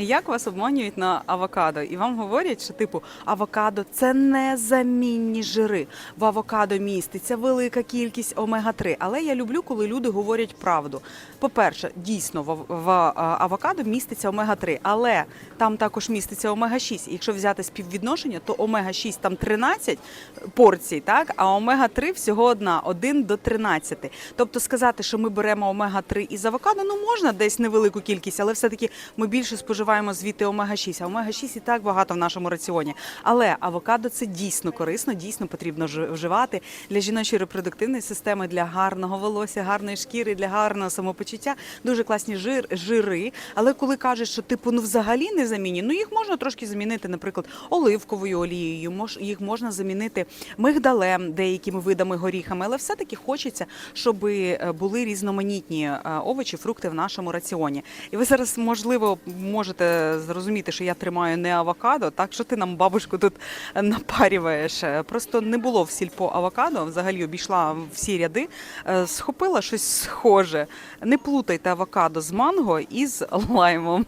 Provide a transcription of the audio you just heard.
Як вас обманюють на авокадо? І вам говорять, що типу авокадо це незамінні жири. В авокадо міститься велика кількість омега-3. Але я люблю, коли люди говорять правду. По-перше, дійсно в, авокадо міститься омега-3, але там також міститься омега-6. І якщо взяти співвідношення, то омега-6 там 13 порцій, так а омега-3 всього одна 1 до 13. Тобто сказати, що ми беремо омега-3 із авокадо, ну можна десь невелику кількість, але все-таки ми більше споживаємо звідти омега-6. А омега-6 і так багато в нашому раціоні. Але авокадо це дійсно корисно, дійсно потрібно вживати для жіночої репродуктивної системи, для гарного волосся, гарної шкіри, для гарного самопочуття. Дуже класні жир, жири. Але коли кажуть, що типу ну взагалі не замінні, ну їх можна трошки замінити, наприклад, оливковою олією, мож, їх можна замінити мигдалем, деякими видами горіхами, але все-таки хочеться, щоб е, були різноманітні е, овочі, фрукти в нашому раціоні. І ви зараз, можливо, можете зрозуміти, що я тримаю не авокадо, так що ти нам бабушку тут напарюєш. Просто не було в сільпо авокадо, взагалі обійшла всі ряди, е, схопила щось схоже. Не плутайте авокадо з манго і з лаймом.